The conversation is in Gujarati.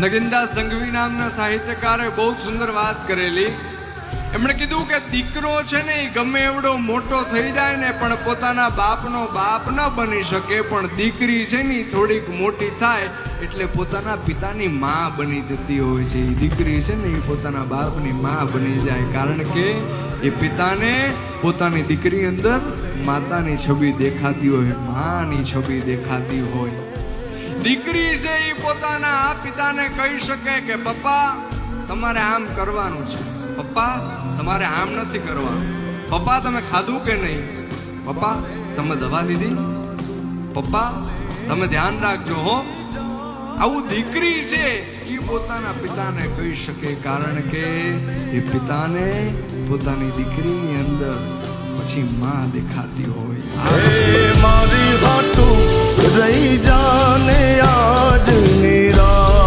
નગિનદાસ સંઘવી નામના સાહિત્યકારે બહુ સુંદર વાત કરેલી. એમણે કીધું કે દીકરો છે ને એ ગમે એવડો મોટો થઈ જાય ને પણ પોતાના બાપનો બાપ ન બની શકે, પણ દીકરી છે ને થોડીક મોટી થાય એટલે પોતાના પિતાની મા બની જતી હોય છે. એ દીકરી છે ને એ પોતાના બાપની મા બની જાય કારણ કે એ પિતાને પોતાની દીકરી અંદર માતાની છબી દેખાતી હોય, માની છબી દેખાતી હોય. દીકરી છે એ પોતાના આ પિતાને કહી શકે કે, પપ્પા, તમારે આમ કરવાનું છે. પપ્પા, તમારે આમ નથી કરવાનું. પપ્પા, તમે ખાધું કે નહીં? પપ્પા, તમે દવા લીધી? પપ્પા, તમે ધ્યાન રાખજો હો. આવું દીકરી છે એ પોતાના પિતાને કહી શકે કારણ કે એ પિતાને પોતાની દીકરીની અંદર પછી માં દેખાતી હોય.